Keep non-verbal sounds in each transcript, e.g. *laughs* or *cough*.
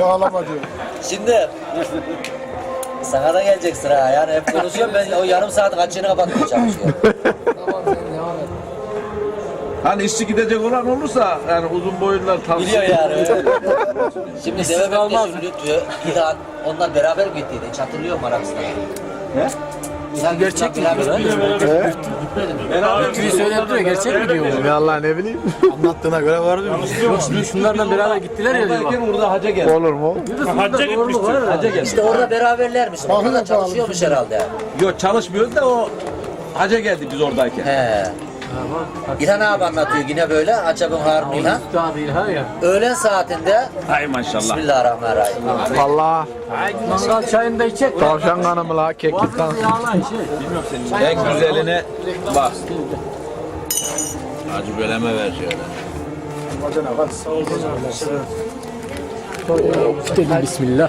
Bağlama diyor. Şimdi sana da gelecek sıra. Yani hep konuşuyorum ben o yarım saatin açığını kapatmaya çalışıyorum. Hani işçi gidecek olan olursa yani uzun boylular tavsiye Biliyor yani. *laughs* Şimdi deve bekleşim Lütfü, İlhan onlar beraber mi gittiydi? Hiç hatırlıyor musun Arabistan'a? Ne? İlhan gerçek mi diyor? Lütfü'yü söyledi diyor, gerçek mi diyor? Ben Allah ne bileyim. *laughs* Anlattığına göre var diyor. Yok şimdi şunlarla beraber gittiler ya diyor. Oradayken orada haca geldi. Olur mu? Hacca gitmiştir. Haca geldi. İşte orada beraberlermiş. Orada da çalışıyormuş herhalde. Yok çalışmıyoruz da o haca geldi biz oradayken. He. İlhan abi anlatıyor yine böyle. Acabın Harun İlhan. Öğlen saatinde Hay maşallah. Bismillahirrahmanirrahim. Valla Mangal çayını da içecek. tavşan kanı mı la keklik kanı? Yağlan şey. En güzeline bak. Hacı böleme ver şöyle. Dedim bismillah.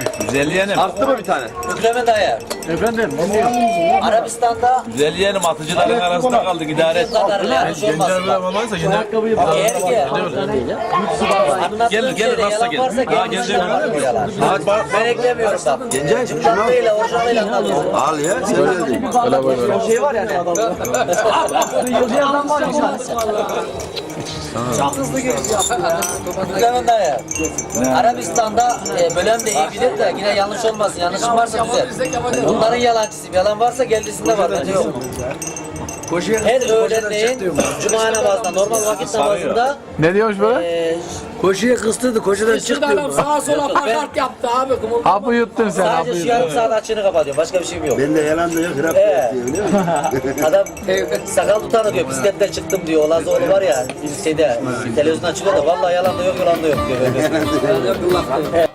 Güzel yeğenim. Arttı mı bir tane? Mükremin dayı. Efendim. Arabistan'da Güzel yeğenim atıcıların arasında kaldık idare et. bu kadar yanlış olmaz. Eğer ki Gel, gel, nasıl gel? Varsa Ha, gel. gel, gel. Ben eklemiyorum bak. Cımbızlıyla orijinaliyle anlatıyorsun. Al ya sen öyle Şey var yani. *laughs* Mükremin dayı. Arabistan'da e, bölüm de iyi bilir de yine yanlış olmasın. Yanlışım varsa düzelt. Bunların yalancısıyım. Yalan varsa geldisinde var. Bence yok. Her öğlenleyin cuma namazında, normal vakit namazında Ne diyormuş böyle? e, Koşuya kıstırdı koşudan çıktı. adam sağa sola pankart yaptı abi. Kumul. Hapı yuttun sen hapı sadece şu yuttun. yarım saat açığını kapatıyor. Başka bir şeyim yok. Ben de yalan da yok. Rap Ee. diyor biliyor musun? *laughs* Adam sakal tutanı diyor. Bisikletten çıktım diyor. Olazoğlu var ya bir şeyde televizyondan çıkıyor da vallahi yalan da yok yalan da yok diyor. *laughs* Böyle. Of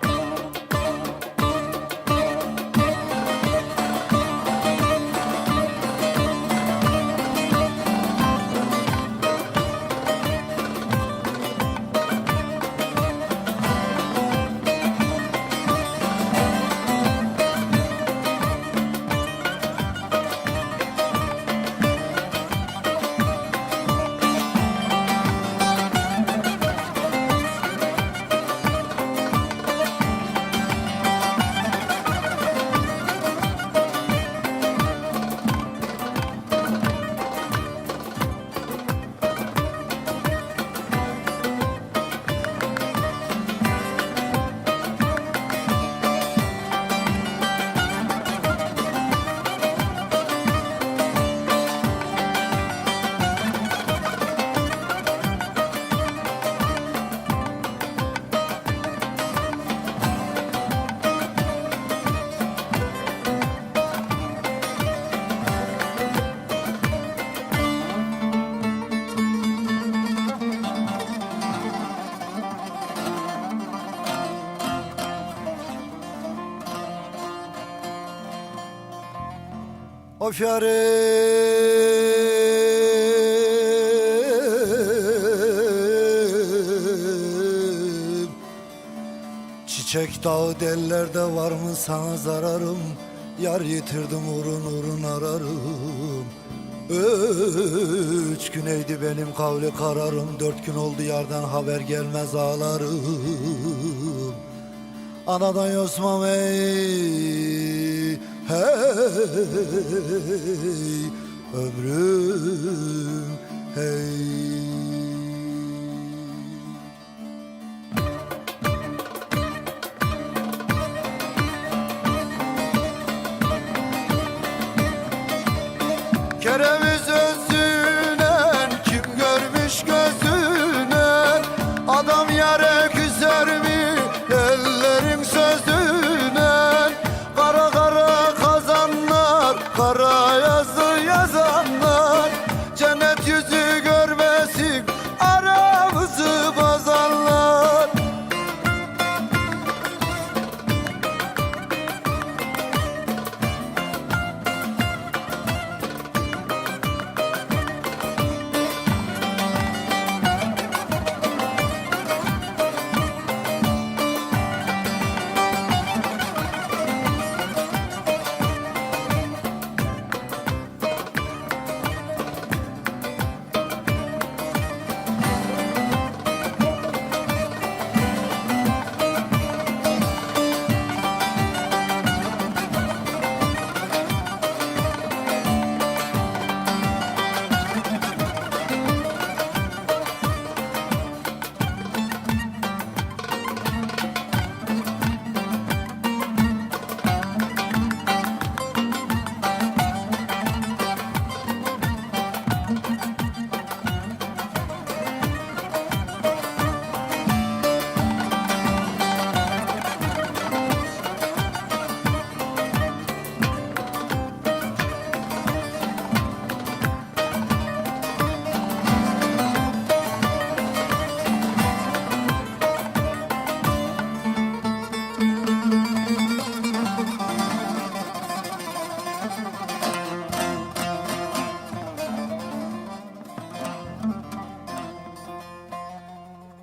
yarim Çiçek dağı dellerde var mı sana zararım? Yar yitirdim urun urun ararım. Üç güneydi benim kavli kararım. Dört gün oldu yardan haber gelmez ağlarım. Anadan yosmam ey Hey Ömrüm hey nigga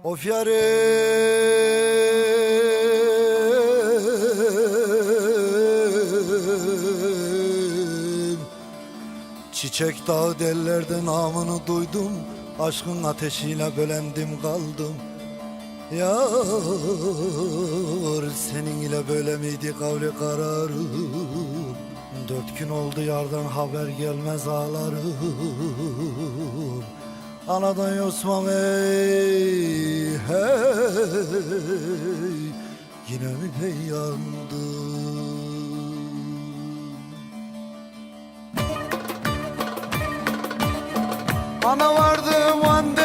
yarim Çiçek dağı dellerde namını duydum Aşkın ateşiyle bölendim kaldım. Yar senin ile böyle miydi kavli kararım? Dört gün oldu yardan haber gelmez ağlarım Anadan yosmam ey hey Yine mi hey yandım Ana vardım ande